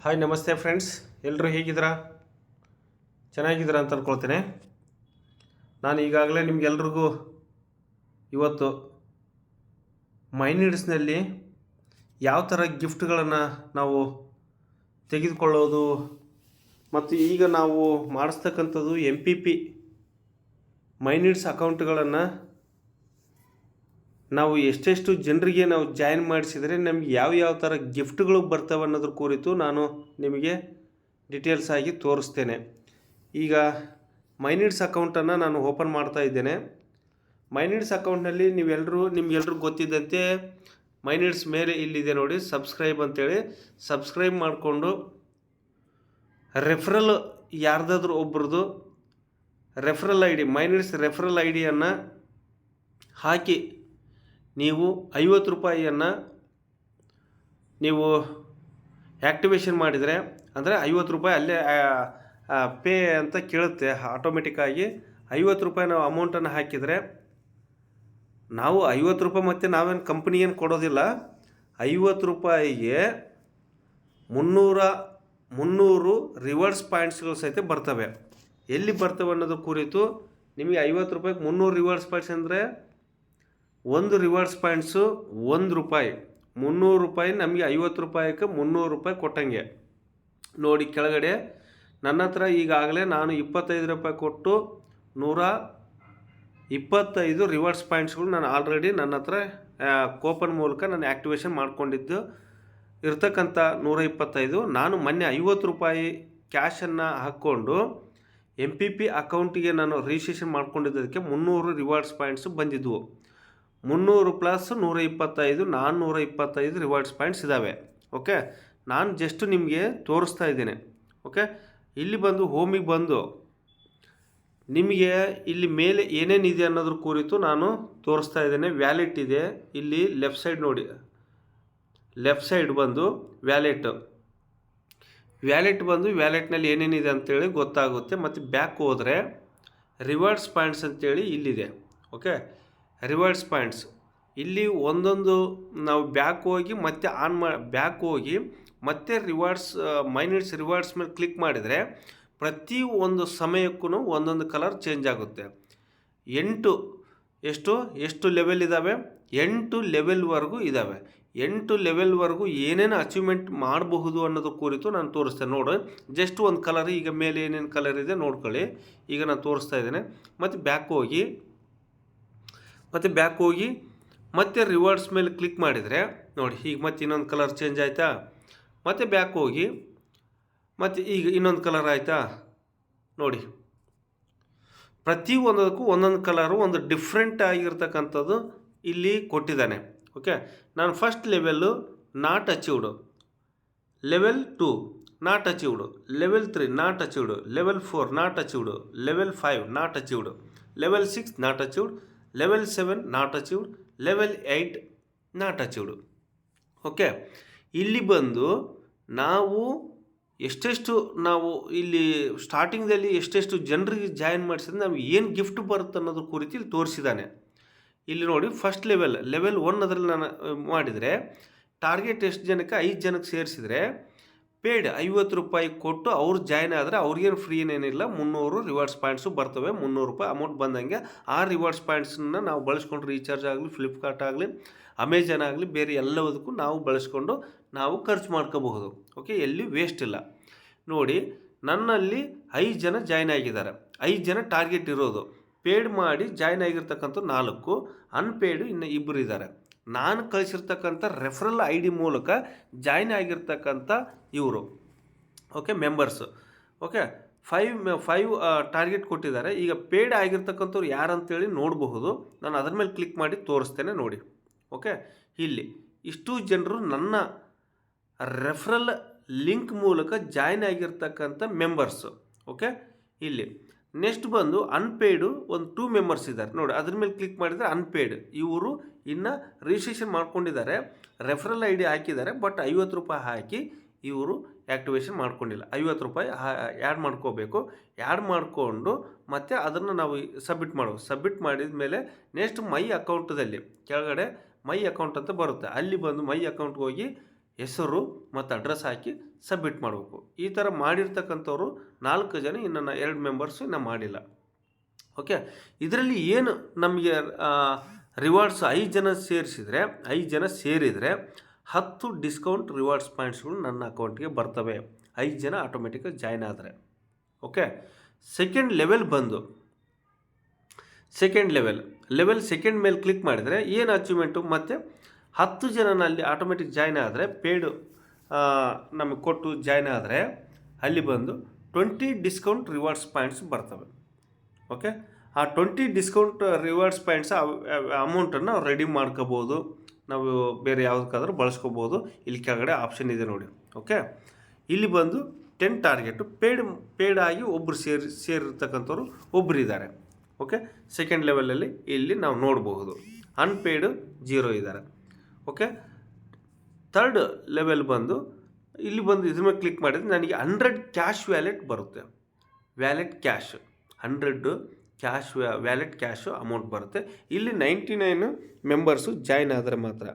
Hi ನಮಸ್ತೆ friends ಎಲ್ಲರೂ ಹೇಗಿದ್ದೀರಾ? ಚೆನ್ನಾಗಿದ್ದೀರಾ ಅಂತ ಅಂದ್ಕೊಳ್ತೇನೆ ನಾನು ಈಗಾಗಲೇ ನಿಮಗೆಲ್ರಿಗೂ ಇವತ್ತು ಮೈನೀಡ್ಸ್ನಲ್ಲಿ ಯಾವ ಥರ ಗಿಫ್ಟ್ಗಳನ್ನು ನಾವು ತೆಗೆದುಕೊಳ್ಳೋದು ಮತ್ತು ಈಗ ನಾವು ಮಾಡಿಸ್ತಕ್ಕಂಥದ್ದು ಎಂ ಪಿ ಪಿ ಮೈನೀಡ್ಸ್ ಅಕೌಂಟ್ಗಳನ್ನು ನಾವು ಎಷ್ಟೆಷ್ಟು ಜನರಿಗೆ ನಾವು ಜಾಯಿನ್ ಮಾಡಿಸಿದರೆ ನಮ್ಗೆ ಯಾವ ಯಾವ ಥರ ಗಿಫ್ಟ್ಗಳು ಬರ್ತವೆ ಅನ್ನೋದ್ರ ಕುರಿತು ನಾನು ನಿಮಗೆ ಡೀಟೇಲ್ಸ್ ಆಗಿ ತೋರಿಸ್ತೇನೆ. ಈಗ ಮೈನಿಡ್ಸ್ ಅಕೌಂಟನ್ನು ನಾನು ಓಪನ್ ಮಾಡ್ತಾ ಇದ್ದೇನೆ. ಮೈನಿಡ್ಸ್ ಅಕೌಂಟ್ನಲ್ಲಿ ನೀವೆಲ್ಲರೂ ನಿಮ್ಗೆಲ್ರಿಗೂ ಗೊತ್ತಿದ್ದಂತೆ ಮೈನಿಡ್ಸ್ ಮೇಲೆ ಇಲ್ಲಿದೆ ನೋಡಿ, ಸಬ್ಸ್ಕ್ರೈಬ್ ಅಂತೇಳಿ. ಸಬ್ಸ್ಕ್ರೈಬ್ ಮಾಡಿಕೊಂಡು ರೆಫರಲ್ ಯಾರ್ದಾದ್ರೂ ಒಬ್ರದ್ದು referral I D, MyNeeds referral I ಡಿಯನ್ನು ಹಾಕಿ ನೀವು ಐವತ್ತು ರೂಪಾಯಿಯನ್ನು ನೀವು ಆ್ಯಕ್ಟಿವೇಷನ್ ಮಾಡಿದರೆ ಅಂದರೆ ಐವತ್ತು ರೂಪಾಯಿ ಅಲ್ಲೇ ಪೇ ಅಂತ ಕೇಳುತ್ತೆ. ಆಟೋಮೆಟಿಕ್ಕಾಗಿ ಐವತ್ತು ರೂಪಾಯಿ ನಾವು ಅಮೌಂಟನ್ನು ಹಾಕಿದರೆ ನಾವು ಐವತ್ತು ರೂಪಾಯಿ ಮತ್ತು ನಾವೇನು ಕಂಪ್ನಿ ಏನು ಕೊಡೋದಿಲ್ಲ. ಐವತ್ತು ರೂಪಾಯಿಗೆ ಮುನ್ನೂರ, ಮುನ್ನೂರು ರಿವರ್ಸ್ ಪಾಯಿಂಟ್ಸ್ಗಳು ಸಹಿತ ಬರ್ತವೆ. ಎಲ್ಲಿ ಬರ್ತವೆ ಅನ್ನೋದ್ರ ಕುರಿತು ನಿಮಗೆ ಐವತ್ತು ರೂಪಾಯಿಗೆ ಮುನ್ನೂರು ರಿವರ್ಸ್ ಪಾಯಿಂಟ್ಸ್ ಅಂದರೆ ಒಂದು ರಿವರ್ಸ್ ಪಾಯಿಂಟ್ಸು ಒಂದು ರೂಪಾಯಿ. ಮುನ್ನೂರು ರೂಪಾಯಿ ನಮಗೆ ಐವತ್ತು ರೂಪಾಯಿಗೆ ಮುನ್ನೂರು ರೂಪಾಯಿ ಕೊಟ್ಟಂಗೆ. ನೋಡಿ ಕೆಳಗಡೆ, ನನ್ನ ಹತ್ರ ಈಗಾಗಲೇ ನಾನು ಇಪ್ಪತ್ತೈದು ರೂಪಾಯಿ ಕೊಟ್ಟು ನೂರ ಇಪ್ಪತ್ತೈದು ರಿವರ್ಸ್ ಪಾಯಿಂಟ್ಸ್ಗಳು ನಾನು ಆಲ್ರೆಡಿ ನನ್ನ ಹತ್ರ ಕೂಪನ್ ಮೂಲಕ ನಾನು ಆ್ಯಕ್ಟಿವೇಶನ್ ಮಾಡಿಕೊಂಡಿದ್ದು. ಇರ್ತಕ್ಕಂಥ ನೂರ ಇಪ್ಪತ್ತೈದು, ನಾನು ಮೊನ್ನೆ ಐವತ್ತು ರೂಪಾಯಿ ಕ್ಯಾಶನ್ನು ಹಾಕ್ಕೊಂಡು ಎಂ ಪಿ ಪಿ ಅಕೌಂಟಿಗೆ ನಾನು ರಿಜಿಸ್ಟ್ರೇಷನ್ ಮಾಡ್ಕೊಂಡಿದ್ದಕ್ಕೆ ಮುನ್ನೂರು ರಿವಾರ್ಡ್ಸ್ ಪಾಯಿಂಟ್ಸು ಬಂದಿದ್ವು. ಮುನ್ನೂರು ಪ್ಲಸ್ ನೂರ ಇಪ್ಪತ್ತೈದು ನಾನ್ನೂರ ಇಪ್ಪತ್ತೈದು ರಿವಾರ್ಡ್ಸ್ ಪಾಯಿಂಟ್ಸ್ ಇದ್ದಾವೆ ಓಕೆ ನಾನು ಜಸ್ಟ್ ನಿಮಗೆ ತೋರಿಸ್ತಾ ಇದ್ದೀನಿ. ಓಕೆ ಇಲ್ಲಿ ಬಂದು ಹೋಮಿಗೆ ಬಂದು, ನಿಮಗೆ ಇಲ್ಲಿ ಮೇಲೆ ಏನೇನಿದೆ ಅನ್ನೋದ್ರ ಕುರಿತು ನಾನು ತೋರಿಸ್ತಾ ಇದ್ದೇನೆ. ವ್ಯಾಲೆಟ್ ಇದೆ. ಇಲ್ಲಿ ಲೆಫ್ಟ್ ಸೈಡ್ ನೋಡಿ. ಲೆಫ್ಟ್ ಸೈಡ್ ಬಂದು ವ್ಯಾಲೆಟ್ ವ್ಯಾಲೆಟ್ ಬಂದು ವ್ಯಾಲೆಟ್ನಲ್ಲಿ ಏನೇನಿದೆ ಅಂತೇಳಿ ಗೊತ್ತಾಗುತ್ತೆ. ಮತ್ತು ಬ್ಯಾಕ್ ಹೋದರೆ ರಿವಾರ್ಡ್ಸ್ ಪಾಯಿಂಟ್ಸ್ ಅಂತೇಳಿ ಇಲ್ಲಿದೆ. ಓಕೆ ರಿವರ್ಸ್ ಪಾಯಿಂಟ್ಸ್ ಇಲ್ಲಿ ಒಂದೊಂದು ನಾವು ಬ್ಯಾಕ್ ಹೋಗಿ ಮತ್ತೆ ಆನ್ ಮಾ ಬ್ಯಾಕ್ ಹೋಗಿ ಮತ್ತೆ ರಿವಾರ್ಡ್ಸ್ ಮೈನಿಟ್ಸ್ ರಿವಾರ್ಡ್ಸ್ ಮೇಲೆ ಕ್ಲಿಕ್ ಮಾಡಿದರೆ ಪ್ರತಿ ಒಂದು ಸಮಯಕ್ಕೂ ಒಂದೊಂದು ಕಲರ್ ಚೇಂಜ್ ಆಗುತ್ತೆ. ಎಂಟು ಎಷ್ಟು? ಎಷ್ಟು ಲೆವೆಲ್ ಇದ್ದಾವೆ ಎಂಟು ಲೆವೆಲ್ವರೆಗೂ ಇದ್ದಾವೆ ಎಂಟು ಲೆವೆಲ್ವರೆಗೂ ಏನೇನು ಅಚೀವ್ಮೆಂಟ್ ಮಾಡಬಹುದು ಅನ್ನೋದು ಕುರಿತು ನಾನು ತೋರಿಸ್ತೇನೆ. ನೋಡು ಜಸ್ಟ್ ಒಂದು ಕಲರ್ ಈಗ ಮೇಲೆ ಏನೇನು ಕಲರ್ ಇದೆ ನೋಡ್ಕೊಳ್ಳಿ. ಈಗ ನಾನು ತೋರಿಸ್ತಾ ಇದ್ದೇನೆ. ಮತ್ತು ಬ್ಯಾಕ್ ಹೋಗಿ ಮತ್ತು ಬ್ಯಾಕ್ ಹೋಗಿ ಮತ್ತೆ ರಿವರ್ಸ್ ಮೇಲೆ ಕ್ಲಿಕ್ ಮಾಡಿದರೆ, ನೋಡಿ ಈಗ ಮತ್ತೆ ಇನ್ನೊಂದು ಕಲರ್ ಚೇಂಜ್ ಆಯಿತಾ? ಮತ್ತೆ ಬ್ಯಾಕ್ ಹೋಗಿ ಮತ್ತು ಈಗ ಇನ್ನೊಂದು ಕಲರ್ ಆಯಿತಾ? ನೋಡಿ. ಪ್ರತಿ ಒಂದಕ್ಕೂ ಒಂದೊಂದು ಕಲರು ಒಂದು ಡಿಫ್ರೆಂಟ್ ಆಗಿರ್ತಕ್ಕಂಥದ್ದು ಇಲ್ಲಿ ಕೊಟ್ಟಿದ್ದಾನೆ. ಓಕೆ ನಾನು first level not achieved level two not achieved level three not achieved level four not achieved level five not achieved level six not achieved level seven not achieved level eight not achieved okay ಇಲ್ಲಿ ಬಂದು ನಾವು ಎಷ್ಟೆಷ್ಟು ನಾವು ಇಲ್ಲಿ ಸ್ಟಾರ್ಟಿಂಗ್ದಲ್ಲಿ ಎಷ್ಟೆಷ್ಟು ಜನರಿಗೆ join ಮಾಡಿಸಿದ್ರೆ ನಮ್ಗೆ ಏನು ಗಿಫ್ಟ್ ಬರುತ್ತೆ ಅನ್ನೋದ್ರ ಕುರಿತು ಇಲ್ಲಿ ತೋರಿಸಿದ್ದಾನೆ. ಇಲ್ಲಿ ನೋಡಿ ಫಸ್ಟ್ ಲೆವೆಲ್ ಲೆವೆಲ್ ಒನ್ ಅದರಲ್ಲಿ ನಾನು ಮಾಡಿದರೆ ಟಾರ್ಗೆಟ್ ಎಷ್ಟು ಜನಕ್ಕೆ? ಐದು ಜನಕ್ಕೆ ಸೇರಿಸಿದರೆ ಪೇಡ್ ಐವತ್ತು ರೂಪಾಯಿ ಕೊಟ್ಟು ಅವ್ರು ಜಾಯ್ನ್ ಆದರೆ ಅವ್ರಿಗೇನು ಫ್ರೀ ಏನೇನಿಲ್ಲ, ಮುನ್ನೂರು ರಿವಾರ್ಡ್ಸ್ ಪಾಯಿಂಟ್ಸು ಬರ್ತವೆ, ಮುನ್ನೂರು ರೂಪಾಯಿ ಅಮೌಂಟ್ ಬಂದಂಗೆ ಆ ರಿವಾರ್ಡ್ಸ್ ಪಾಯಿಂಟ್ಸನ್ನ ನಾವು ಬಳಸ್ಕೊಂಡು ರೀಚಾರ್ಜ್ ಆಗಲಿ ಫ್ಲಿಪ್ಕಾರ್ಟ್ ಆಗಲಿ ಅಮೆಜಾನ್ ಆಗಲಿ, ಬೇರೆ ಎಲ್ಲದಕ್ಕೂ ನಾವು ಬಳಸ್ಕೊಂಡು ನಾವು ಖರ್ಚು ಮಾಡ್ಕೋಬಹುದು. ಓಕೆ ಎಲ್ಲಿ ವೇಸ್ಟ್ ಇಲ್ಲ. ನೋಡಿ, ನನ್ನಲ್ಲಿ ಐದು ಜನ ಜಾಯ್ನ್ ಆಗಿದ್ದಾರೆ. ಐದು ಜನ ಟಾರ್ಗೆಟ್ ಇರೋದು. ಪೇಯ್ಡ್ ಮಾಡಿ ಜಾಯ್ನ್ ಆಗಿರ್ತಕ್ಕಂಥ ನಾಲ್ಕು ಅನ್ಪೇಯ್ಡು ಇನ್ನು ಇಬ್ಬರು ಇದ್ದಾರೆ. ನಾನು ಕಳಿಸಿರ್ತಕ್ಕಂಥ ರೆಫರಲ್ ಐ ಡಿ ಮೂಲಕ ಜಾಯ್ನ್ ಆಗಿರ್ತಕ್ಕಂಥ ಇವರು. Okay members okay five five target ಕೊಟ್ಟಿದ್ದಾರೆ. ಈಗ ಪೇಡ್ ಆಗಿರ್ತಕ್ಕಂಥವ್ರು ಯಾರಂತೇಳಿ ನೋಡಬಹುದು. ನಾನು ಅದ್ರ ಮೇಲೆ ಕ್ಲಿಕ್ ಮಾಡಿ ತೋರಿಸ್ತೇನೆ ನೋಡಿ. ಓಕೆ ಇಲ್ಲಿ ಇಷ್ಟು ಜನರು ನನ್ನ ರೆಫರಲ್ ಲಿಂಕ್ ಮೂಲಕ ಜಾಯ್ನ್ ಆಗಿರ್ತಕ್ಕಂಥ ಮೆಂಬರ್ಸು ಓಕೆ ಇಲ್ಲಿ ನೆಕ್ಸ್ಟ್ ಬಂದು ಅನ್ಪೇಯ್ಡು ಒಂದು ಟೂ ಮೆಂಬರ್ಸ್ ಇದ್ದಾರೆ. ನೋಡಿ, ಅದ್ರ ಮೇಲೆ ಕ್ಲಿಕ್ ಮಾಡಿದರೆ ಅನ್ಪೇಯ್ಡ್ ಇವರು ಇನ್ನು ರಿಜಿಸ್ಟ್ರೇಷನ್ ಮಾಡ್ಕೊಂಡಿದ್ದಾರೆ. ರೆಫರಲ್ ಐ ಡಿ ಹಾಕಿದ್ದಾರೆ ಬಟ್ ಐವತ್ತು ರೂಪಾಯಿ ಹಾಕಿ ಇವರು ಆ್ಯಕ್ಟಿವೇಷನ್ ಮಾಡ್ಕೊಂಡಿಲ್ಲ. ಐವತ್ತು ರೂಪಾಯಿ ಆ್ಯಡ್ ಮಾಡ್ಕೋಬೇಕು. ಆ್ಯಡ್ ಮಾಡಿಕೊಂಡು ಮತ್ತು ಅದನ್ನು ನಾವು ಸಬ್ಮಿಟ್ ಮಾಡೋದು ಸಬ್ಮಿಟ್ ಮಾಡಿದ ಮೇಲೆ ನೆಕ್ಸ್ಟ್ ಮೈ ಅಕೌಂಟದಲ್ಲಿ ಕೆಳಗಡೆ ಮೈ ಅಕೌಂಟ್ ಅಂತ ಬರುತ್ತೆ. ಅಲ್ಲಿ ಬಂದು ಮೈ ಅಕೌಂಟ್ಗೆ ಹೋಗಿ ಹೆಸರು ಮತ್ತು ಅಡ್ರೆಸ್ ಹಾಕಿ ಸಬ್ಮಿಟ್ ಮಾಡಬೇಕು. ಈ ಥರ ಮಾಡಿರ್ತಕ್ಕಂಥವ್ರು ನಾಲ್ಕು ಜನ, ಇನ್ನು ಎರಡು ಮೆಂಬರ್ಸು ಇನ್ನೂ ಮಾಡಿಲ್ಲ. ಓಕೆ ಇದರಲ್ಲಿ ಏನು ನಮಗೆ ರಿವಾರ್ಡ್ಸ್ ಐದು ಜನ ಸೇರಿಸಿದರೆ, ಐದು ಜನ ಸೇರಿದರೆ ಹತ್ತು ಡಿಸ್ಕೌಂಟ್ ರಿವಾರ್ಡ್ಸ್ ಪಾಯಿಂಟ್ಸ್ಗಳು ನನ್ನ ಅಕೌಂಟ್ಗೆ ಬರ್ತವೆ. ಐದು ಜನ ಆಟೋಮೆಟಿಕಾಗಿ ಜಾಯ್ನ್ ಆದರೆ. ಓಕೆ ಸೆಕೆಂಡ್ ಲೆವೆಲ್ ಬಂದು ಸೆಕೆಂಡ್ ಲೆವೆಲ್ ಲೆವೆಲ್ ಸೆಕೆಂಡ್ ಮೇಲೆ ಕ್ಲಿಕ್ ಮಾಡಿದರೆ ಏನು ಅಚೀವ್ಮೆಂಟು ಮತ್ತು ಹತ್ತು ಜನನಲ್ಲಿ ಆಟೋಮೆಟಿಕ್ ಜಾಯ್ನ್ ಆದರೆ ಪೇಡು ನಮಗೆ ಕೊಟ್ಟು ಜಾಯ್ನ್ ಆದರೆ ಅಲ್ಲಿ ಬಂದು ಟ್ವೆಂಟಿ ಡಿಸ್ಕೌಂಟ್ ರಿವಾರ್ಡ್ಸ್ ಪಾಯಿಂಟ್ಸ್ ಬರ್ತವೆ. ಓಕೆ ಆ ಟ್ವೆಂಟಿ ಡಿಸ್ಕೌಂಟ್ ರಿವಾರ್ಡ್ಸ್ ಪಾಯಿಂಟ್ಸ್ ಅಮೌಂಟನ್ನು ರೆಡಿ ಮಾಡ್ಕೋಬೋದು. ನಾವು ಬೇರೆ ಯಾವುದಕ್ಕಾದ್ರೂ ಬಳಸ್ಕೋಬೋದು. ಇಲ್ಲಿ ಕೆಳಗಡೆ ಆಪ್ಷನ್ ಇದೆ ನೋಡಿ. ಓಕೆ ಇಲ್ಲಿ ಬಂದು ಟೆನ್ ಟಾರ್ಗೆಟು ಪೇಡ್ ಪೇಡ್ ಆಗಿ ಒಬ್ಬರು ಸೇರಿ, ಸೇರಿರ್ತಕ್ಕಂಥವ್ರು ಒಬ್ಬರಿದ್ದಾರೆ ಓಕೆ ಸೆಕೆಂಡ್ ಲೆವೆಲಲ್ಲಿ ಇಲ್ಲಿ ನಾವು ನೋಡಬಹುದು ಅನ್ಪೇಯ್ಡು ಜೀರೋ ಇದ್ದಾರೆ ಓಕೆ ಥರ್ಡ್ ಲೆವೆಲ್ ಬಂದು, ಇಲ್ಲಿ ಬಂದು ಇದ್ರ ಮೇಲೆ ಕ್ಲಿಕ್ ಮಾಡಿದರೆ ನನಗೆ ಹಂಡ್ರೆಡ್ ಕ್ಯಾಶ್ ವ್ಯಾಲೆಟ್ ಬರುತ್ತೆ. Wallet cash hundred cash wallet cash amount ಬರುತ್ತೆ. ಇಲ್ಲಿ ನೈಂಟಿ ನೈನು ಮೆಂಬರ್ಸು ಜಾಯ್ನ್ ಆದರೆ ಮಾತ್ರ.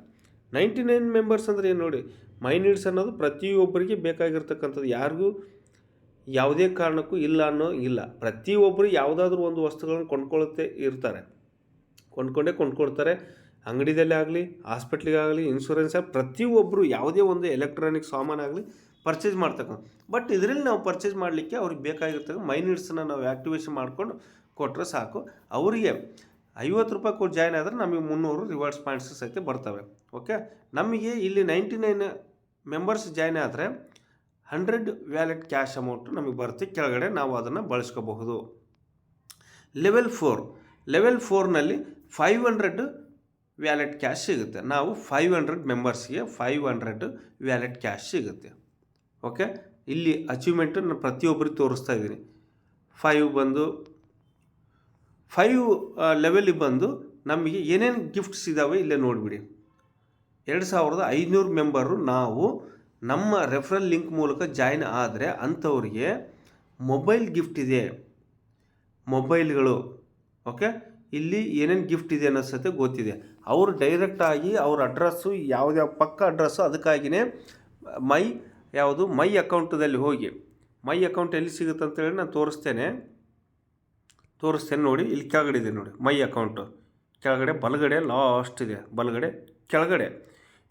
ನೈಂಟಿ ನೈನ್ ಮೆಂಬರ್ಸ್ ಅಂದರೆ ಏನು ನೋಡಿ ಮೈ ನೀಡ್ಸ್ ಅನ್ನೋದು ಪ್ರತಿಯೊಬ್ಬರಿಗೆ ಬೇಕಾಗಿರ್ತಕ್ಕಂಥದ್ದು. ಯಾರಿಗೂ ಯಾವುದೇ ಕಾರಣಕ್ಕೂ ಇಲ್ಲ ಅನ್ನೋ ಇಲ್ಲ. ಪ್ರತಿಯೊಬ್ಬರು ಯಾವುದಾದ್ರೂ ಒಂದು ವಸ್ತುಗಳನ್ನು ಕೊಂಡ್ಕೊಳ್ಳುತ್ತೆ ಇರ್ತಾರೆ. ಕೊಂಡ್ಕೊಂಡೇ ಕೊಂಡ್ಕೊಳ್ತಾರೆ. ಅಂಗಡಿದಲ್ಲೇ ಆಗಲಿ ಹಾಸ್ಪಿಟ್ಲಿಗಾಗಲಿ ಇನ್ಶೂರೆನ್ಸ್ ಪ್ರತಿಯೊಬ್ಬರು ಯಾವುದೇ ಒಂದು ಎಲೆಕ್ಟ್ರಾನಿಕ್ ಸಾಮಾನಾಗಲಿ ಪರ್ಚೇಸ್ ಮಾಡ್ತಕ್ಕಂಥ. ಬಟ್ ಇದರಲ್ಲಿ ನಾವು ಪರ್ಚೇಸ್ ಮಾಡಲಿಕ್ಕೆ ಅವ್ರಿಗೆ ಬೇಕಾಗಿರ್ತಕ್ಕ ಮೈನಿಟ್ಸನ್ನ ನಾವು ಆ್ಯಕ್ಟಿವೇಷನ್ ಮಾಡ್ಕೊಂಡು ಕೊಟ್ಟರೆ ಸಾಕು. ಅವರಿಗೆ ಐವತ್ತು ರೂಪಾಯಿ ಕೊಟ್ಟು ಜಾಯ್ನ್ ಆದರೆ ನಮಗೆ ಮುನ್ನೂರು ರಿವಾರ್ಡ್ಸ್ ಪಾಯಿಂಟ್ಸ್ ಸಹಿತ ಬರ್ತವೆ. ಓಕೆ ನಮಗೆ ಇಲ್ಲಿ ನೈಂಟಿ ನೈನ್ ಮೆಂಬರ್ಸ್ ಜಾಯ್ನ್ ಆದರೆ ಹಂಡ್ರೆಡ್ ವ್ಯಾಲೆಟ್ ಕ್ಯಾಶ್ ಅಮೌಂಟ್ ನಮಗೆ ಬರುತ್ತೆ. ಕೆಳಗಡೆ ನಾವು ಅದನ್ನು ಬಳಸ್ಕೋಬಹುದು. ಲೆವೆಲ್ ಫೋರ್ ಲೆವೆಲ್ ಫೋರ್ನಲ್ಲಿ ಫೈವ್ ಹಂಡ್ರೆಡ್ ವ್ಯಾಲೆಟ್ ಕ್ಯಾಶ್ ಸಿಗುತ್ತೆ. ನಾವು ಫೈವ್ ಹಂಡ್ರೆಡ್ ಮೆಂಬರ್ಸ್ಗೆ ಫೈವ್ ಹಂಡ್ರೆಡ್ ವ್ಯಾಲೆಟ್ ಕ್ಯಾಶ್ ಸಿಗುತ್ತೆ. ಓಕೆ ಇಲ್ಲಿ ಅಚೀವ್ಮೆಂಟು ನಾನು ಪ್ರತಿಯೊಬ್ಬರಿಗೆ ತೋರಿಸ್ತಾ ಇದ್ದೀನಿ. ಫೈವ್ ಬಂದು ಫೈವ್ ಲೆವೆಲಿಗೆ ಬಂದು ನಮಗೆ ಏನೇನು ಗಿಫ್ಟ್ಸ್ ಇದ್ದಾವೆ ಇಲ್ಲೇ ನೋಡಿಬಿಡಿ. ಎರಡು ಸಾವಿರದ ಐನೂರು ಮೆಂಬರು ನಾವು ನಮ್ಮ ರೆಫರಲ್ ಲಿಂಕ್ ಮೂಲಕ ಜಾಯಿನ್ ಆದರೆ ಅಂಥವ್ರಿಗೆ ಮೊಬೈಲ್ ಗಿಫ್ಟ್ ಇದೆ. ಮೊಬೈಲ್ಗಳು ಓಕೆ ಇಲ್ಲಿ ಏನೇನು ಗಿಫ್ಟ್ ಇದೆ ಅನ್ನೋ ಸತೆ ಗೊತ್ತಿದೆ. ಅವರು ಡೈರೆಕ್ಟಾಗಿ ಅವ್ರ ಅಡ್ರೆಸ್ಸು ಯಾವ್ದ್ಯಾವ ಪಕ್ಕ ಅಡ್ರೆಸ್ಸು ಅದಕ್ಕಾಗಿಯೇ ಮೈ ಯಾವುದು, ಮೈ ಅಕೌಂಟದಲ್ಲಿ ಹೋಗಿ. ಮೈ ಅಕೌಂಟ್ ಎಲ್ಲಿ ಸಿಗುತ್ತೆ ಅಂತೇಳಿ ನಾನು ತೋರಿಸ್ತೇನೆ. ತೋರಿಸ್ತೇನೆ ನೋಡಿ, ಇಲ್ಲಿ ಕೆಳಗಡೆ ಇದೆ ನೋಡಿ, ಮೈ ಅಕೌಂಟು ಕೆಳಗಡೆ, ಬಲಗಡೆ ಲಾಸ್ಟ್ ಇದೆ, ಬಲಗಡೆ, ಕೆಳಗಡೆ.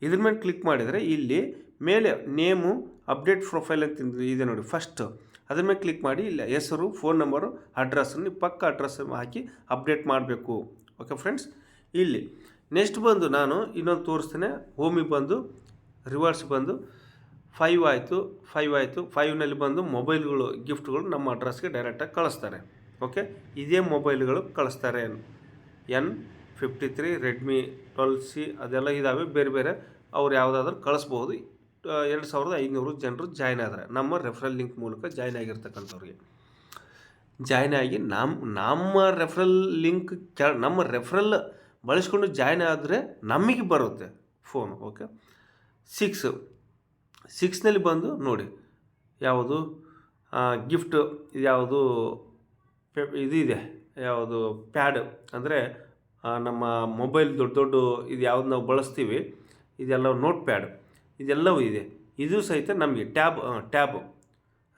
ಇದ್ರ ಮೇಲೆ ಕ್ಲಿಕ್ ಮಾಡಿದರೆ ಇಲ್ಲಿ ಮೇಲೆ ನೇಮು ಅಪ್ಡೇಟ್ ಪ್ರೊಫೈಲ್ ಅಂತ ಇದೆ ನೋಡಿ ಫಸ್ಟು ಅದ್ರ ಮೇಲೆ ಕ್ಲಿಕ್ ಮಾಡಿ, ಇಲ್ಲಿ ಹೆಸರು ಫೋನ್ ನಂಬರು ಅಡ್ರೆಸ್ಸನ್ನು ಪಕ್ಕ ಅಡ್ರೆಸ್ ಹಾಕಿ ಅಪ್ಡೇಟ್ ಮಾಡಬೇಕು. ಓಕೆ ಫ್ರೆಂಡ್ಸ್ ಇಲ್ಲಿ ನೆಕ್ಸ್ಟ್ ಬಂದು ನಾನು ಇನ್ನೊಂದು ತೋರಿಸ್ತೇನೆ. ಹೋಮಿಗೆ ಬಂದು ರಿವರ್ಸ್ ಬಂದು ಫೈವ್ ಆಯಿತು ಫೈವ್ ಆಯಿತು ಫೈವ್ನಲ್ಲಿ ಬಂದು ಮೊಬೈಲ್ಗಳು ಗಿಫ್ಟ್ಗಳು ನಮ್ಮ ಅಡ್ರೆಸ್ಗೆ ಡೈರೆಕ್ಟಾಗಿ ಕಳಿಸ್ತಾರೆ. ಓಕೆ ಇದೇ ಮೊಬೈಲ್ಗಳು ಕಳಿಸ್ತಾರೆ. N fifty three Redmi twelve C ಅದೆಲ್ಲ ಇದ್ದಾವೆ ಬೇರೆ ಬೇರೆ ಅವ್ರು ಯಾವುದಾದ್ರೂ ಕಳಿಸ್ಬೋದು. ಎರಡು ಸಾವಿರದ ಐನೂರು ಜನರು ಜಾಯ್ನ್ ಆದರೆ, ನಮ್ಮ ರೆಫರಲ್ ಲಿಂಕ್ ಮೂಲಕ ಜಾಯ್ನ್ ಆಗಿರ್ತಕ್ಕಂಥವ್ರಿಗೆ. ಜಾಯ್ನ್ ಆಗಿ ನಮ್ಮ ನಮ್ಮ ರೆಫರಲ್ ಲಿಂಕ್ ಕೆ ನಮ್ಮ ರೆಫರಲ್ ಬಳಸ್ಕೊಂಡು ಜಾಯ್ನ್ ಆದರೆ ನಮಗೆ ಬರುತ್ತೆ ಫೋನ್ ಓಕೆ ಸಿಕ್ಸ್ ಸಿಕ್ಸ್ನಲ್ಲಿ ಬಂದು ನೋಡಿ, ಯಾವುದು ಗಿಫ್ಟ್ ಯಾವುದು ಇದಿದೆ ಇದು ಇದೆ, ಯಾವುದು ಪ್ಯಾಡ್ ಅಂದರೆ ನಮ್ಮ ಮೊಬೈಲ್ ದೊಡ್ಡ ದೊಡ್ಡ ಇದು ಯಾವ್ದು ನಾವು ಬಳಸ್ತೀವಿ ಇದೆಲ್ಲ ನೋಟ್ ಪ್ಯಾಡ್ ಇದೆಲ್ಲವೂ ಇದೆ. ಇದು ಸಹಿತ ನಮಗೆ tab tab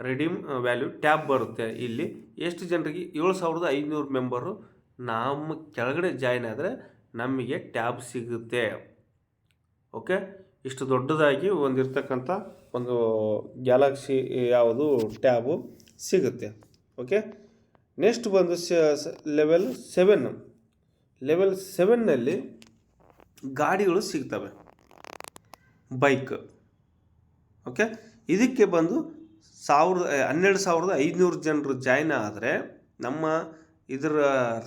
redeem value tab ಬರುತ್ತೆ ಇಲ್ಲಿ. ಎಷ್ಟು ಜನರಿಗೆ? ಏಳು ಸಾವಿರದ ಐನೂರು ಮೆಂಬರು ನಮ್ಮ ಕೆಳಗಡೆ ಜಾಯ್ನ್ ಆದರೆ ನಮಗೆ ಟ್ಯಾಬ್ ಸಿಗುತ್ತೆ. ಓಕೆ? ಇಷ್ಟು ದೊಡ್ಡದಾಗಿ ಒಂದಿರ್ತಕ್ಕಂಥ ಒಂದು ಗ್ಯಾಲಕ್ಸಿ ಯಾವುದು ಟ್ಯಾಬು ಸಿಗುತ್ತೆ. ಓಕೆ? ನೆಕ್ಸ್ಟ್ ಬಂದು ಲೆವೆಲ್ ಸೆವೆನ್. ಲೆವೆಲ್ ಸೆವೆನ್ನಲ್ಲಿ ಗಾಡಿಗಳು ಸಿಗ್ತವೆ. ಬೈಕ್. ಓಕೆ? ಇದಕ್ಕೆ ಬಂದು ಸಾವಿರದ, ಹನ್ನೆರಡು ಸಾವಿರದ ಐದುನೂರು ಜನರು ಜಾಯ್ನ್ ಆದರೆ ನಮ್ಮ ಇದರ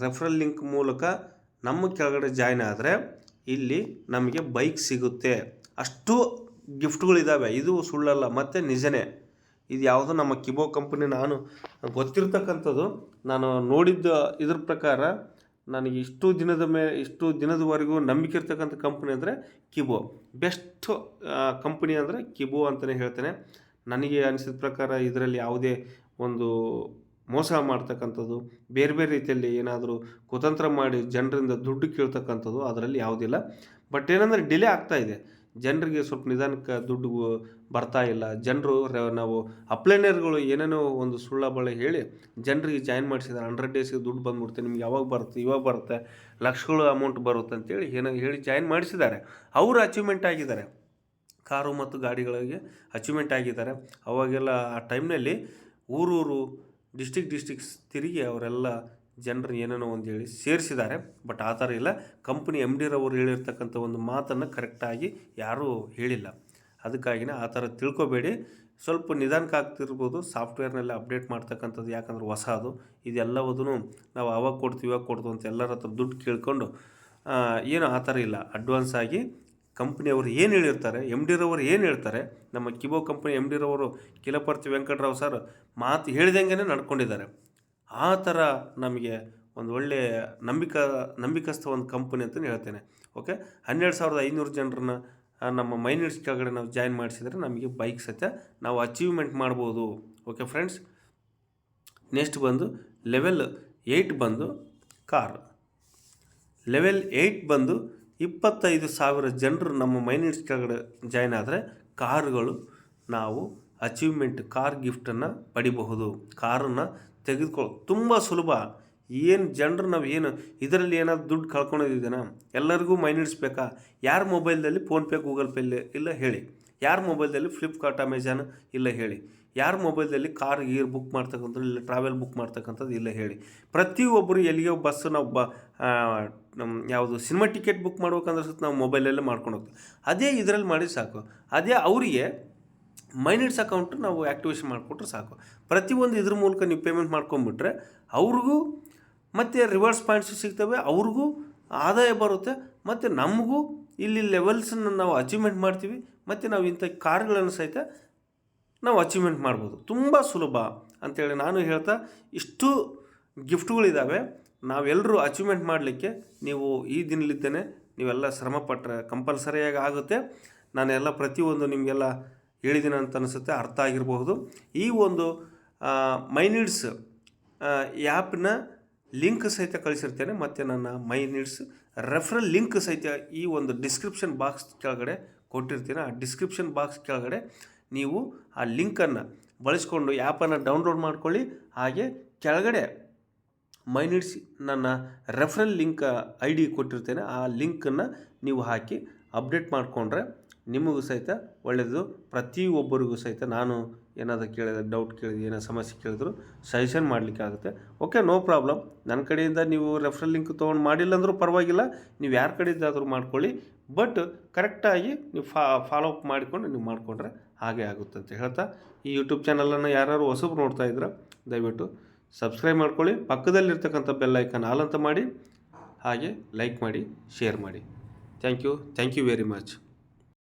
ರೆಫರಲ್ ಲಿಂಕ್ ಮೂಲಕ ನಮ್ಮ ಕೆಳಗಡೆ ಜಾಯ್ನ್ ಆದರೆ ಇಲ್ಲಿ ನಮಗೆ ಬೈಕ್ ಸಿಗುತ್ತೆ. ಅಷ್ಟು ಗಿಫ್ಟ್ಗಳಿದ್ದಾವೆ ಇದು ಸುಳ್ಳಲ್ಲ, ಮತ್ತು ನಿಜನೇ. ಇದು ಯಾವುದೋ ನಮ್ಮ ಕಿಬೋ ಕಂಪನಿ ನಾನು ಗೊತ್ತಿರ್ತಕ್ಕಂಥದ್ದು. ನಾನು ನೋಡಿದ್ದ ಇದ್ರ ಪ್ರಕಾರ ನನಗೆ ಇಷ್ಟು ದಿನದ ಮೇ, ಇಷ್ಟು ದಿನದವರೆಗೂ ನಂಬಿಕೆ ಇರ್ತಕ್ಕಂಥ ಕಂಪ್ನಿ ಅಂದರೆ ಕಿಬೋ ಬೆಸ್ಟ್ ಕಂಪ್ನಿ ಅಂದರೆ ಕಿಬೋ ಅಂತಲೇ ಹೇಳ್ತೇನೆ. ನನಗೆ ಅನಿಸಿದ ಪ್ರಕಾರ ಇದರಲ್ಲಿ ಯಾವುದೇ ಒಂದು ಮೋಸ ಮಾಡ್ತಕ್ಕಂಥದ್ದು, ಬೇರೆ ಬೇರೆ ರೀತಿಯಲ್ಲಿ ಏನಾದರೂ ಕುತಂತ್ರ ಮಾಡಿ ಜನರಿಂದ ದುಡ್ಡು ಕೇಳ್ತಕ್ಕಂಥದ್ದು ಅದರಲ್ಲಿ ಯಾವುದಿಲ್ಲ. ಬಟ್ ಏನಂದರೆ ಡಿಲೇ ಆಗ್ತಾ ಇದೆ. ಜನರಿಗೆ ಸ್ವಲ್ಪ ನಿಧಾನಕ್ಕೆ ದುಡ್ಡು ಬರ್ತಾ ಇಲ್ಲ. ಜನರು ನಾವು ಅಪ್ಲೈನರ್ಗಳು ಏನೇನೋ ಒಂದು ಸುಳ್ಳ ಬಳೆ ಹೇಳಿ ಜನರಿಗೆ ಜಾಯಿನ್ ಮಾಡಿಸಿದ್ದಾರೆ. ಹಂಡ್ರೆಡ್ ಡೇಸ್ಗೆ ದುಡ್ಡು ಬಂದ್ಬಿಡುತ್ತೆ. ನಿಮ್ಗೆ ಯಾವಾಗ ಬರುತ್ತೆ, ಇವಾಗ ಬರುತ್ತೆ, ಲಕ್ಷಗಳು ಅಮೌಂಟ್ ಬರುತ್ತೆ ಅಂತೇಳಿ ಏನೋ ಹೇಳಿ ಜಾಯಿನ್ ಮಾಡಿಸಿದ್ದಾರೆ. ಅವರು ಅಚೀವ್ಮೆಂಟ್ ಆಗಿದ್ದಾರೆ. ಕಾರು ಮತ್ತು ಗಾಡಿಗಳಿಗೆ ಅಚೀವ್ಮೆಂಟ್ ಆಗಿದ್ದಾರೆ. ಅವಾಗೆಲ್ಲ ಆ ಟೈಮ್ನಲ್ಲಿ ಊರೂರು ಡಿಸ್ಟಿಕ್ ಡಿಸ್ಟಿಕ್ಸ್ ತಿರುಗಿ ಅವರೆಲ್ಲ ಜನರು ಏನೇನೋ ಒಂದು ಹೇಳಿ ಸೇರಿಸಿದ್ದಾರೆ. ಬಟ್ ಆ ಥರ ಇಲ್ಲ. ಕಂಪ್ನಿ ಎಂ ಡಿರವರು ಹೇಳಿರ್ತಕ್ಕಂಥ ಒಂದು ಮಾತನ್ನು ಕರೆಕ್ಟಾಗಿ ಯಾರೂ ಹೇಳಿಲ್ಲ. ಅದಕ್ಕಾಗಿನೇ ಆ ಥರ ತಿಳ್ಕೊಬೇಡಿ. ಸ್ವಲ್ಪ ನಿಧಾನಕ್ಕೆ ಆಗ್ತಿರ್ಬೋದು. ಸಾಫ್ಟ್ವೇರ್ನಲ್ಲಿ ಅಪ್ಡೇಟ್ ಮಾಡ್ತಕ್ಕಂಥದ್ದು ಯಾಕಂದ್ರೆ ಹೊಸ ಅದು ನಾವು ಅವಾಗ ಕೊಡ್ತೀವಿ ಇವಾಗ ಕೊಡ್ತೀವಿ ಅಂತ ಎಲ್ಲರ ಹತ್ರ ದುಡ್ಡು ಕೇಳ್ಕೊಂಡು ಏನು ಆ ಥರ ಇಲ್ಲ. ಅಡ್ವಾನ್ಸ್ ಆಗಿ ಕಂಪ್ನಿಯವರು ಏನು ಹೇಳಿರ್ತಾರೆ ಎಂ ಡಿರವರು ಏನು ಹೇಳ್ತಾರೆ, ನಮ್ಮ ಕಿಬೋ ಕಂಪ್ನಿ ಎಂ ಡಿರವರು ಕಿಲಪರ್ತಿ ವೆಂಕಟರಾವ್ ಸರ್ ಮಾತು ಹೇಳಿದಂಗೆ ನಡ್ಕೊಂಡಿದ್ದಾರೆ. ಆ ಥರ ನಮಗೆ ಒಂದು ಒಳ್ಳೆಯ ನಂಬಿಕ, ನಂಬಿಕಸ್ಥ ಒಂದು ಕಂಪನಿ ಅಂತಲೇ ಹೇಳ್ತೇನೆ. ಓಕೆ ಹನ್ನೆರಡು ಸಾವಿರದ ಐನೂರು ಜನರನ್ನ ನಮ್ಮ ಮೈನರ್ಸ್ ಕೆಳಗಡೆ ನಾವು ಜಾಯಿನ್ ಮಾಡಿಸಿದರೆ ನಮಗೆ ಬೈಕ್ ಸತ್ಯ ನಾವು ಅಚೀವ್ಮೆಂಟ್ ಮಾಡ್ಬೋದು. ಓಕೆ ಫ್ರೆಂಡ್ಸ್ ನೆಕ್ಸ್ಟ್ ಬಂದು ಲೆವೆಲ್ ಏಯ್ಟ್ ಬಂದು ಕಾರ್ ಲೆವೆಲ್ ಏಯ್ಟ್ ಬಂದು ಇಪ್ಪತ್ತೈದು ಸಾವಿರ ಜನರು ನಮ್ಮ ಮೈನಿಟ್ಸ್ ಕೆಳಗಡೆ ಜಾಯ್ನ್ ಆದರೆ ಕಾರುಗಳು ನಾವು ಅಚೀವ್ಮೆಂಟ್ ಕಾರ್ ಗಿಫ್ಟನ್ನು ಪಡಿಬಹುದು. ಕಾರನ್ನು ತೆಗೆದುಕೊಳ್ಳೋ ತುಂಬ ಸುಲಭ. ಏನು ಜನರು ನಾವು ಏನು, ಇದರಲ್ಲಿ ಏನಾದರೂ ದುಡ್ಡು ಕಳ್ಕೊಂಡಿದ್ದೀನ ಎಲ್ಲರಿಗೂ ಮೈನಿಟ್ಸ್ ಬೇಕಾ? ಯಾರ ಮೊಬೈಲ್ದಲ್ಲಿ ಫೋನ್ಪೇ ಗೂಗಲ್ ಪೇ ಇಲ್ಲ ಇಲ್ಲ ಹೇಳಿ. ಯಾರ ಮೊಬೈಲ್ದಲ್ಲಿ ಫ್ಲಿಪ್ಕಾರ್ಟ್ ಅಮೆಜಾನ್ ಇಲ್ಲ ಹೇಳಿ. ಯಾರ ಮೊಬೈಲಲ್ಲಿ ಕಾರ್, ಗೀರ್ ಬುಕ್ ಮಾಡ್ತಕ್ಕಂಥದ್ದು ಇಲ್ಲ ಟ್ರಾವೆಲ್ ಬುಕ್ ಮಾಡ್ತಕ್ಕಂಥದ್ದು ಇಲ್ಲ ಹೇಳಿ. ಪ್ರತಿಯೊಬ್ಬರು ಎಲ್ಲಿಯೋ ಬಸ್ ನಾವು ಬ ನಮ್ಮ ಯಾವುದು ಸಿನಿಮಾ ಟಿಕೆಟ್ ಬುಕ್ ಮಾಡ್ಬೇಕಂದ್ರೆ ಸುತ್ತ ನಾವು ಮೊಬೈಲಲ್ಲೇ ಮಾಡ್ಕೊಂಡು ಹೋಗ್ತೀವಿ. ಅದೇ ಇದರಲ್ಲಿ ಮಾಡಿ ಸಾಕು. ಅದೇ ಅವರಿಗೆ ಮೈನಿಟ್ಸ್ ಅಕೌಂಟ್ ನಾವು ಆ್ಯಕ್ಟಿವೇಷನ್ ಮಾಡಿಕೊಟ್ರೆ ಸಾಕು. ಪ್ರತಿಯೊಂದು ಇದ್ರ ಮೂಲಕ ನೀವು ಪೇಮೆಂಟ್ ಮಾಡ್ಕೊಂಬಿಟ್ರೆ ಅವ್ರಿಗೂ ಮತ್ತು ರಿವರ್ಸ್ ಪಾಯಿಂಟ್ಸು ಸಿಗ್ತವೆ, ಅವ್ರಿಗೂ ಆದಾಯ ಬರುತ್ತೆ, ಮತ್ತು ನಮಗೂ ಇಲ್ಲಿ ಲೆವೆಲ್ಸನ್ನು ನಾವು ಅಚೀವ್ಮೆಂಟ್ ಮಾಡ್ತೀವಿ, ಮತ್ತು ನಾವು ಇಂಥ ಕಾರ್ಗಳನ್ನು ಸಹಿತ ನಾವು ಅಚೀವ್ಮೆಂಟ್ ಮಾಡ್ಬೋದು. ತುಂಬ ಸುಲಭ ಅಂತೇಳಿ ನಾನು ಹೇಳ್ತಾ ಇಷ್ಟು ಗಿಫ್ಟ್ಗಳಿದ್ದಾವೆ ನಾವೆಲ್ಲರೂ ಅಚೀವ್ಮೆಂಟ್ ಮಾಡಲಿಕ್ಕೆ ನೀವು ಈ ದಿನಲಿದ್ದೇನೆ ನೀವೆಲ್ಲ ಶ್ರಮಪಟ್ಟರೆ ಕಂಪಲ್ಸರಿಯಾಗಿ ಆಗುತ್ತೆ. ನಾನೆಲ್ಲ ಪ್ರತಿಯೊಂದು ನಿಮಗೆಲ್ಲ ಹೇಳಿದ್ದೀನಿ ಅಂತ ಅನಿಸುತ್ತೆ, ಅರ್ಥ ಆಗಿರಬಹುದು. ಈ ಒಂದು ಮೈನಿಡ್ಸ್ ಆ್ಯಪ್ನ ಲಿಂಕ್ ಸಹಿತ ಕಳಿಸಿರ್ತೇನೆ. ಮತ್ತು ನನ್ನ ಮೈ ನೀಡ್ಸ್ ರೆಫರಲ್ ಲಿಂಕ್ ಸಹಿತ ಈ ಒಂದು ಡಿಸ್ಕ್ರಿಪ್ಷನ್ ಬಾಕ್ಸ್ ಕೆಳಗಡೆ ಕೊಟ್ಟಿರ್ತೀನಿ. ಆ ಡಿಸ್ಕ್ರಿಪ್ಷನ್ ಬಾಕ್ಸ್ ಕೆಳಗಡೆ ನೀವು ಆ ಲಿಂಕನ್ನು ಬಳಸ್ಕೊಂಡು ಆ್ಯಪನ್ನು ಡೌನ್ಲೋಡ್ ಮಾಡ್ಕೊಳ್ಳಿ. ಹಾಗೆ ಕೆಳಗಡೆ ಮೈನಿಟ್ಸ್ ನನ್ನ ರೆಫರಲ್ ಲಿಂಕ್ ಐ ಡಿ ಕೊಟ್ಟಿರ್ತೇನೆ. ಆ ಲಿಂಕನ್ನು ನೀವು ಹಾಕಿ ಅಪ್ಡೇಟ್ ಮಾಡಿಕೊಂಡ್ರೆ ನಿಮಗೂ ಸಹಿತ ಒಳ್ಳೆಯದು. ಪ್ರತಿಯೊಬ್ಬರಿಗೂ ಸಹಿತ ನಾನು ಏನಾದರೂ ಕೇಳಿದ ಡೌಟ್ ಕೇಳಿದ ಏನೋ ಸಮಸ್ಯೆ ಕೇಳಿದ್ರು ಸಜೆಷನ್ ಮಾಡಲಿಕ್ಕೆ ಆಗುತ್ತೆ. Okay, no problem. ನನ್ನ ಕಡೆಯಿಂದ ನೀವು ರೆಫರಲ್ ಲಿಂಕ್ ತೊಗೊಂಡು ಮಾಡಿಲ್ಲ ಅಂದರೂ ಪರವಾಗಿಲ್ಲ. ನೀವು ಯಾರ ಕಡೆಯಿಂದಾದರೂ ಮಾಡ್ಕೊಳ್ಳಿ. ಬಟ್ ಕರೆಕ್ಟಾಗಿ ನೀವು ಫಾಲೋ ಅಪ್ ಮಾಡಿಕೊಂಡು ನೀವು ಮಾಡಿಕೊಂಡ್ರೆ ಹಾಗೆ ಆಗುತ್ತೆ ಅಂತ ಹೇಳ್ತಾ ಈ ಯೂಟ್ಯೂಬ್ ಚಾನಲನ್ನು ಯಾರು ಹೊಸಬ್ರು ನೋಡ್ತಾ ಇದ್ರೆ ದಯವಿಟ್ಟು ಸಬ್ಸ್ಕ್ರೈಬ್ ಮಾಡ್ಕೊಳ್ಳಿ. ಪಕ್ಕದಲ್ಲಿರ್ತಕ್ಕಂಥ ಬೆಲ್ ಐಕನ್ ಆಲ್ ಅಂತ ಮಾಡಿ ಹಾಗೆ ಲೈಕ್ ಮಾಡಿ ಶೇರ್ ಮಾಡಿ. Thank you thank you very much